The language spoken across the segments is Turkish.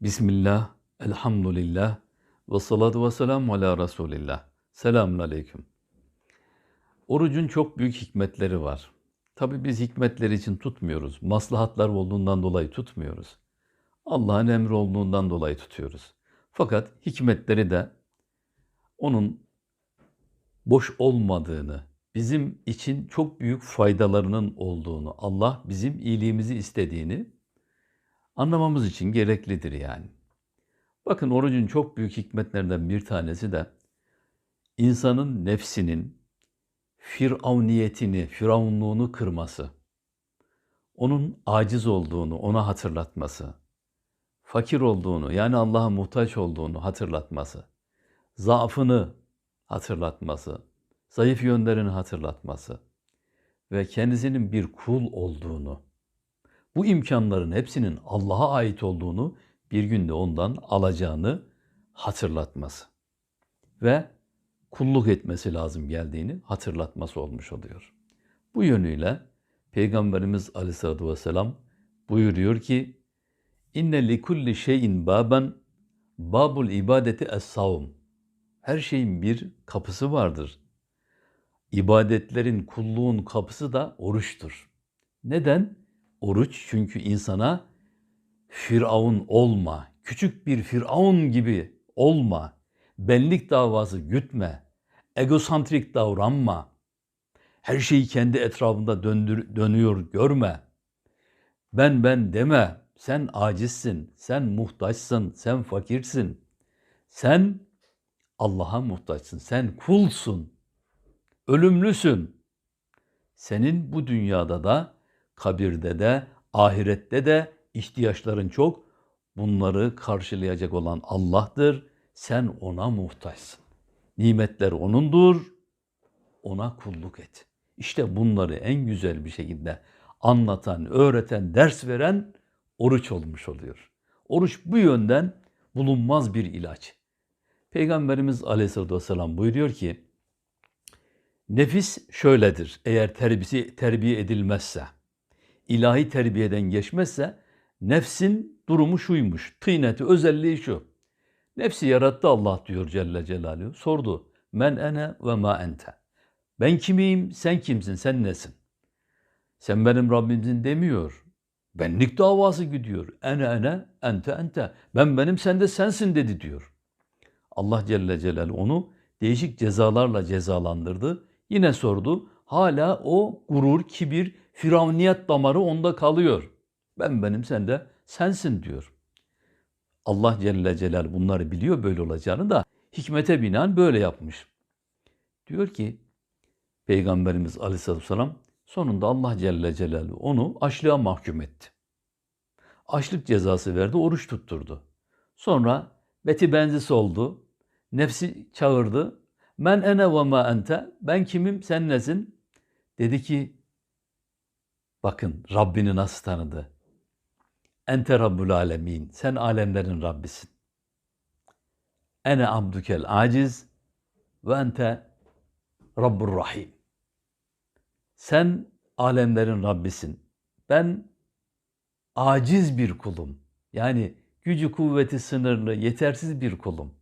Bismillah, elhamdülillah, ve salatu ve selamu ala Resulillah. Selamun aleyküm. Orucun çok büyük hikmetleri var. Tabi biz hikmetleri için tutmuyoruz. Maslahatlar olduğundan dolayı tutmuyoruz. Allah'ın emri olduğundan dolayı tutuyoruz. Fakat hikmetleri de onun boş olmadığını, bizim için çok büyük faydalarının olduğunu, Allah bizim iyiliğimizi istediğini anlamamız için gereklidir yani. Bakın orucun çok büyük hikmetlerinden bir tanesi de insanın nefsinin firavniyetini, firavunluğunu kırması, onun aciz olduğunu ona hatırlatması, fakir olduğunu yani Allah'a muhtaç olduğunu hatırlatması, zaafını hatırlatması, zayıf yönlerini hatırlatması ve kendisinin bir kul olduğunu, bu imkanların hepsinin Allah'a ait olduğunu bir günde ondan alacağını hatırlatması ve kulluk etmesi lazım geldiğini hatırlatması olmuş oluyor. Bu yönüyle Peygamberimiz Aleyhisselatü Vesselam buyuruyor ki İnne li kulli şeyin baben babul ibadeti es-savm. Her şeyin bir kapısı vardır. İbadetlerin, kulluğun kapısı da oruçtur. Neden? Oruç çünkü insana Firavun olma, küçük bir Firavun gibi olma, benlik davası gütme, egosantrik davranma, her şeyi kendi etrafında döndür, dönüyor görme. Ben ben deme, sen acizsin, sen muhtaçsın, sen fakirsin. Sen Allah'a muhtaçsın, sen kulsun, ölümlüsün. Senin bu dünyada da, kabirde de, ahirette de ihtiyaçların çok. Bunları karşılayacak olan Allah'tır. Sen ona muhtaçsın. Nimetler O'nundur. Ona kulluk et. İşte bunları en güzel bir şekilde anlatan, öğreten, ders veren oruç olmuş oluyor. Oruç bu yönden bulunmaz bir ilaç. Peygamberimiz Aleyhisselatü Vesselam buyuruyor ki, nefis şöyledir eğer terbiyesi terbiye edilmezse, ilahi terbiyeden geçmezse Nefsin durumu şuymuş, tıyneti, özelliği şu. Nefsi yarattı Allah diyor Celle Celaluhu. Sordu. Men ene ve ma ente. Ben kimiyim, sen kimsin, sen nesin? Sen benim Rabbimsin demiyor. Benlik davası gidiyor. Ene ene, ente ente. Ben benim, sen de sensin dedi diyor. Allah Celle Celaluhu onu değişik cezalarla cezalandırdı. Yine sordu. Hala o gurur, kibir, firavniyet damarı onda kalıyor. Ben benim sen de sensin diyor. Allah Celle Celal bunları biliyor böyle olacağını da hikmete binaen böyle yapmış. Diyor ki Peygamberimiz Aleyhisselatü Vesselam sonunda Allah Celle Celaluhu onu açlığa mahkum etti. Açlık cezası verdi, oruç tutturdu. Sonra beti benzisi oldu. Nefsi çağırdı. Men ene ve ma ente. Ben kimim, sen nesin? Dedi ki, bakın Rabbini nasıl tanıdı. Ente Rabbul Alemin. Sen alemlerin Rabbisin. Ene abdukel aciz ve ente Rabbur Rahim. Sen alemlerin Rabbisin. Ben aciz bir kulum. Yani gücü kuvveti sınırlı, yetersiz bir kulum.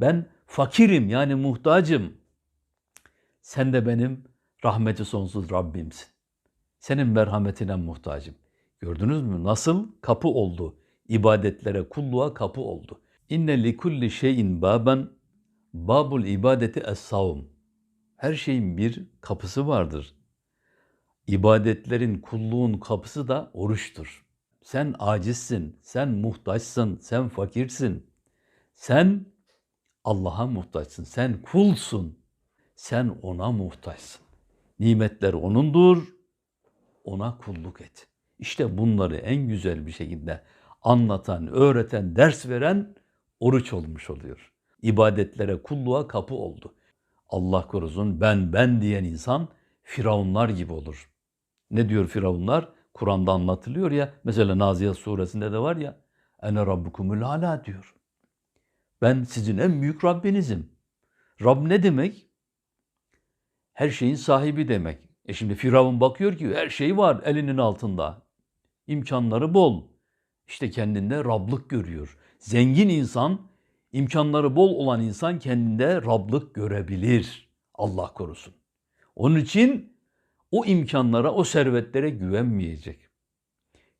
Ben fakirim yani muhtacım. Sen de benim rahmeti sonsuz Rabbimsin. Senin merhametine muhtacım. Gördünüz mü? Nasıl kapı oldu? İbadetlere, kulluğa kapı oldu. İnne li kulli şeyin baben babul ibadeti es-savm. Her şeyin bir kapısı vardır. İbadetlerin, kulluğun kapısı da oruçtur. Sen acizsin, sen muhtaçsın, sen fakirsin. Sen Allah'a muhtaçsın, sen kulsun. Sen ona muhtaçsın. Nimetler O'nundur, ona kulluk et.'' İşte bunları en güzel bir şekilde anlatan, öğreten, ders veren oruç olmuş oluyor. İbadetlere, kulluğa kapı oldu. Allah korusun ben ben diyen insan firavunlar gibi olur. Ne diyor firavunlar? Kur'an'da anlatılıyor ya. Mesela Naziyat suresinde de var ya. Ene rabbukumul ala diyor. Ben sizin en büyük Rabbinizim. Rab ne demek? Her şeyin sahibi demek. E şimdi Firavun bakıyor ki her şey var elinin altında imkanları bol. İşte kendinde Rablık görüyor. Zengin insan, imkanları bol olan insan kendinde Rablık görebilir. Allah korusun. Onun için o imkanlara, o servetlere güvenmeyecek.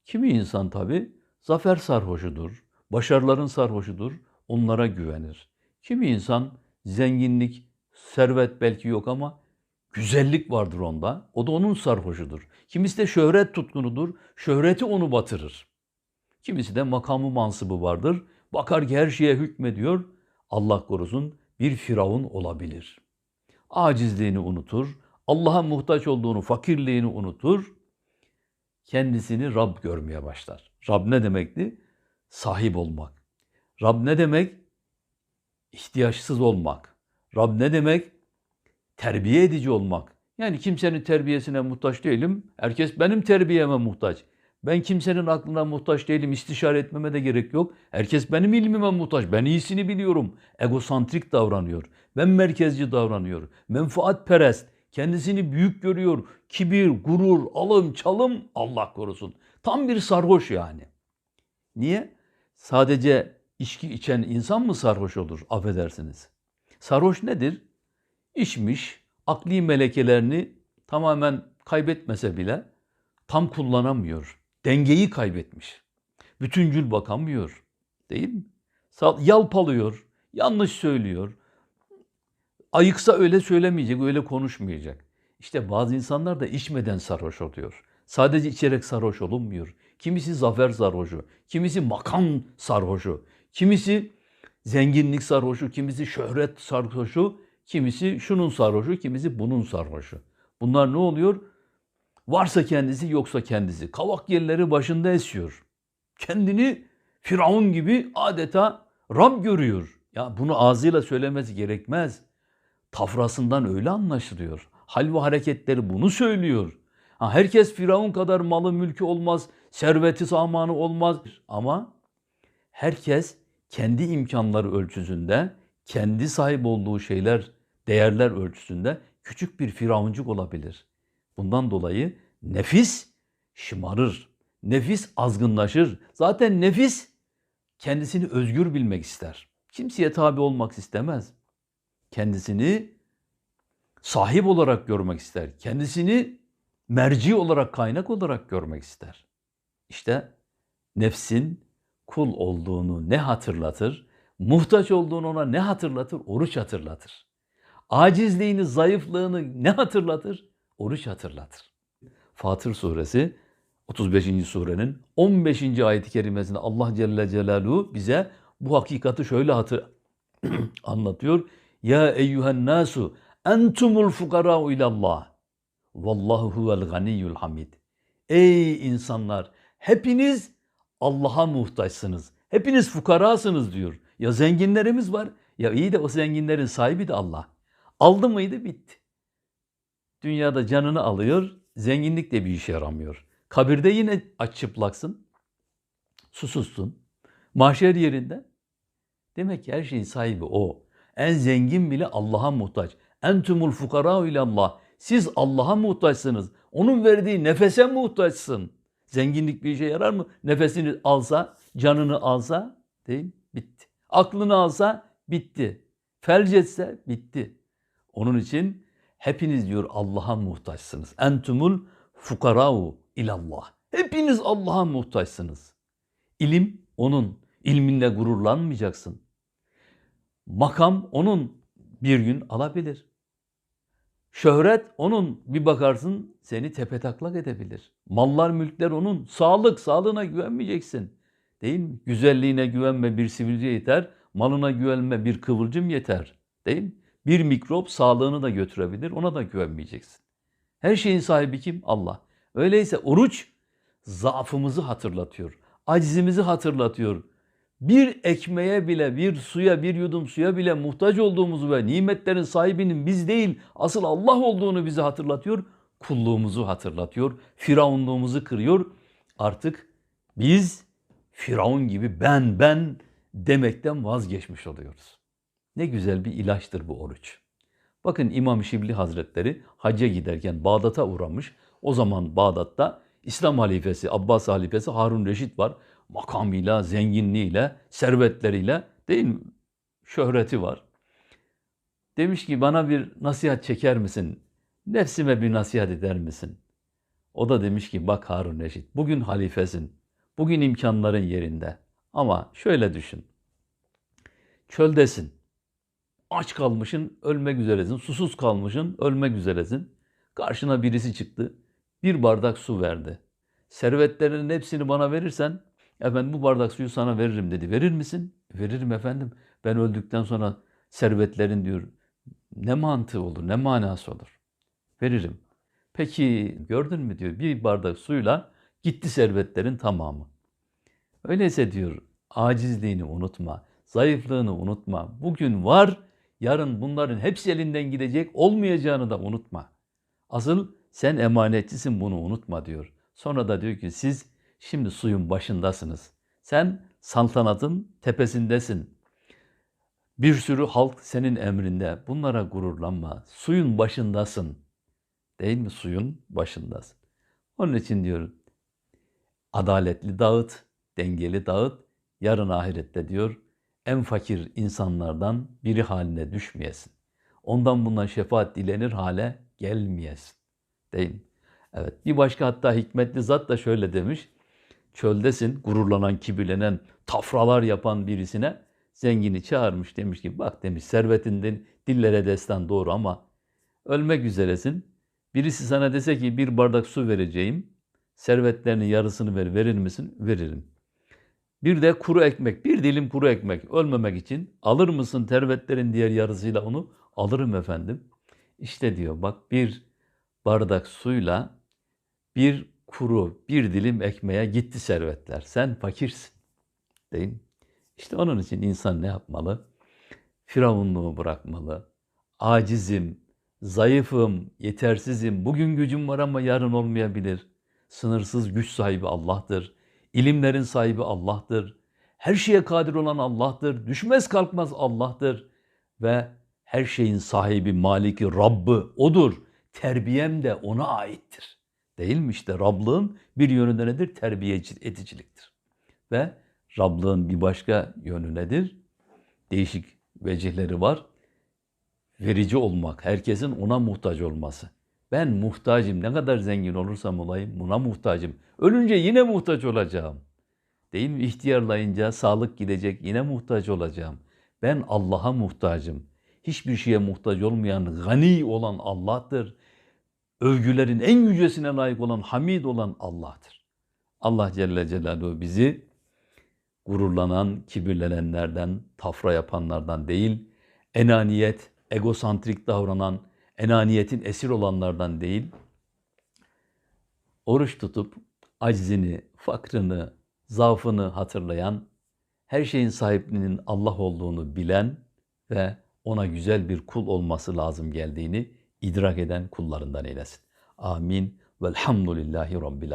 Kimi insan tabi zafer sarhoşudur, başarıların sarhoşudur, onlara güvenir. Kimi insan zenginlik, servet belki yok ama güzellik vardır onda. O da onun sarhoşudur. Kimisi de şöhret tutkunudur. Şöhreti onu batırır. Kimisi de makamı mansıbı vardır. Bakar ki her şeye hükmediyor. Allah korusun bir firavun olabilir. Acizliğini unutur. Allah'a muhtaç olduğunu, fakirliğini unutur. Kendisini Rab görmeye başlar. Rab ne demekti? Sahip olmak. Rab ne demek? İhtiyaçsız olmak. Rab ne demek? Terbiye edici olmak. Yani kimsenin terbiyesine muhtaç değilim. Herkes benim terbiyeme muhtaç. Ben kimsenin aklına muhtaç değilim. İstişare etmeme de gerek yok. Herkes benim ilmime muhtaç. Ben iyisini biliyorum. Egosantrik davranıyor. Ben merkezci davranıyor. Menfaatperest. Kendisini büyük görüyor. Kibir, gurur, alım, çalım Allah korusun. Tam bir sarhoş yani. Niye? Sadece içki içen insan mı sarhoş olur? Affedersiniz. Sarhoş nedir? İçmiş, akli melekelerini tamamen kaybetmese bile tam kullanamıyor. Dengeyi kaybetmiş. Bütüncül bakamıyor. Değil mi? Yalpalıyor, yanlış söylüyor. Ayıksa öyle söylemeyecek, öyle konuşmayacak. İşte bazı insanlar da içmeden sarhoş oluyor. Sadece içerek sarhoş olunmuyor. Kimisi zafer sarhoşu, kimisi makam sarhoşu, kimisi zenginlik sarhoşu, kimisi şöhret sarhoşu, kimisi şunun sarhoşu, kimisi bunun sarhoşu. Bunlar ne oluyor? Varsa kendisi yoksa kendisi. Kavak yerleri başında esiyor. Kendini Firavun gibi adeta Rab görüyor. Ya bunu ağzıyla söylemesi gerekmez. Tafrasından öyle anlaşılıyor. Hal ve hareketleri bunu söylüyor. Ha, herkes Firavun kadar malı mülkü olmaz, serveti samanı olmaz. Ama herkes kendi imkanları ölçüsünde, kendi sahip olduğu şeyler, değerler ölçüsünde küçük bir firavuncuk olabilir. Bundan dolayı nefis şımarır. Nefis azgınlaşır. Zaten nefis kendisini özgür bilmek ister. Kimseye tabi olmak istemez. Kendisini sahip olarak görmek ister. Kendisini merci olarak, kaynak olarak görmek ister. İşte nefsin kul olduğunu ne hatırlatır? Muhtaç olduğunu ona ne hatırlatır? Oruç hatırlatır. Acizliğini, zayıflığını ne hatırlatır? Oruç hatırlatır. Fatır suresi 35. surenin 15. ayet-i kerimesinde Allah Celle Celaluhu bize bu hakikati şöyle hatır anlatıyor. Ya eyyühen nasu entumul fukara'u ilallah. Vallahu huvel ganiyyul hamid. Ey insanlar hepiniz Allah'a muhtaçsınız. Hepiniz fukarasınız diyor. Ya zenginlerimiz var. Ya iyi de o zenginlerin sahibi de Allah. Aldı mıydı bitti. Dünyada canını alıyor, zenginlik de bir işe yaramıyor. Kabirde yine aç çıplaksın, susuzsun. Mahşer yerinde. Demek ki her şeyin sahibi o. En zengin bile Allah'a muhtaç. Entumul fukara ile Allah. Siz Allah'a muhtaçsınız. Onun verdiği nefese muhtaçsın. Zenginlik bir işe yarar mı? Nefesini alsa, canını alsa, değil? Bitti. Aklını alsa, bitti. Felç etse, bitti. Onun için hepiniz diyor Allah'a muhtaçsınız. Entumul fukarau ilallah. Hepiniz Allah'a muhtaçsınız. İlim onun. İlminle gururlanmayacaksın. Makam onun bir gün alabilir. Şöhret onun bir bakarsın seni tepetaklak edebilir. Mallar mülkler onun. Sağlık sağlığına güvenmeyeceksin. Değil mi? Güzelliğine güvenme bir sivilce yeter. Malına güvenme bir kıvılcım yeter. Değil mi? Bir mikrop sağlığını da götürebilir. Ona da güvenmeyeceksin. Her şeyin sahibi kim? Allah. Öyleyse oruç zaafımızı hatırlatıyor. Acizimizi hatırlatıyor. Bir ekmeğe bile, bir suya, bir yudum suya bile muhtaç olduğumuzu ve nimetlerin sahibinin biz değil, asıl Allah olduğunu bize hatırlatıyor. Kulluğumuzu hatırlatıyor. Firavunluğumuzu kırıyor. Artık biz Firavun gibi ben ben demekten vazgeçmiş oluyoruz. Ne güzel bir ilaçtır bu oruç. Bakın İmam Şibli Hazretleri hacca giderken Bağdat'a uğramış. O zaman Bağdat'ta İslam halifesi, Abbas halifesi Harun Reşit var. makamıyla, zenginliğiyle, servetleriyle değil mi? Şöhreti var. Demiş ki bana bir nasihat çeker misin? Nefsime bir nasihat eder misin? O da demiş ki bak Harun Reşit bugün halifesin. Bugün imkanların yerinde. Ama şöyle düşün. Çöldesin. Aç kalmışın, ölmek üzeresin. Susuz kalmışın, ölmek üzeresin. Karşına birisi çıktı. Bir bardak su verdi. Servetlerinin hepsini bana verirsen, efendim bu bardak suyu sana veririm dedi. Verir misin? Veririm efendim. Ben öldükten sonra servetlerin diyor ne mantığı olur, ne manası olur? Veririm. Peki gördün mü diyor bir bardak suyla gitti servetlerin tamamı. Öyleyse diyor acizliğini unutma, zayıflığını unutma. Bugün var, yarın bunların hepsi elinden gidecek, olmayacağını da unutma. Asıl sen emanetçisin bunu unutma diyor. Sonra da diyor ki siz şimdi suyun başındasınız. Sen saltanatın tepesindesin. Bir sürü halk senin emrinde. Bunlara gururlanma. Suyun başındasın. Değil mi? Suyun başındasın. Onun için diyor adaletli dağıt, dengeli dağıt. Yarın ahirette diyor en fakir insanlardan biri haline düşmeyesin. Ondan bundan şefaat dilenir hale gelmeyesin. Değil mi? Evet. Bir başka hatta hikmetli zat da şöyle demiş. Çöldesin, gururlanan, kibirlenen, tafralar yapan birisine zengini çağırmış demiş ki bak demiş servetinden dillere destan doğru ama ölmek üzeresin. Birisi sana dese ki bir bardak su vereceğim. Servetlerinin yarısını ver, verir misin? Veririm. Bir de kuru ekmek, bir dilim kuru ekmek ölmemek için alır mısın servetlerin diğer yarısıyla onu? Alırım efendim. İşte diyor bak bir bardak suyla bir kuru bir dilim ekmeğe gitti servetler. Sen fakirsin. Değil mi? İşte onun için insan ne yapmalı? Firavunluğu bırakmalı. Acizim, zayıfım, yetersizim, bugün gücüm var ama yarın olmayabilir. Sınırsız güç sahibi Allah'tır. İlimlerin sahibi Allah'tır. Her şeye kadir olan Allah'tır. Düşmez kalkmaz Allah'tır. Ve her şeyin sahibi, maliki, Rabbı O'dur. Terbiyem de O'na aittir. Değil mi işte Rablığın bir yönü de nedir? Terbiye ediciliktir. Ve Rablığın bir başka yönü nedir? Değişik vecihleri var. Verici olmak, herkesin ona muhtaç olması. Ben muhtacım, ne kadar zengin olursam olayım buna muhtacım. Ölünce yine muhtaç olacağım. Değil mi? İhtiyarlayınca sağlık gidecek, yine muhtaç olacağım. Ben Allah'a muhtacım. Hiçbir şeye muhtaç olmayan, gani olan Allah'tır. Övgülerin en yücesine layık olan, hamid olan Allah'tır. Allah Celle Celaluhu bizi gururlanan, kibirlenenlerden, tafra yapanlardan değil, enaniyet, egosantrik davranan, enaniyetin esir olanlardan değil, oruç tutup aczini, fakrını, zaafını hatırlayan, her şeyin sahibinin Allah olduğunu bilen ve ona güzel bir kul olması lazım geldiğini idrak eden kullarından eylesin. Amin. Velhamdülillahi Rabbil Alemin.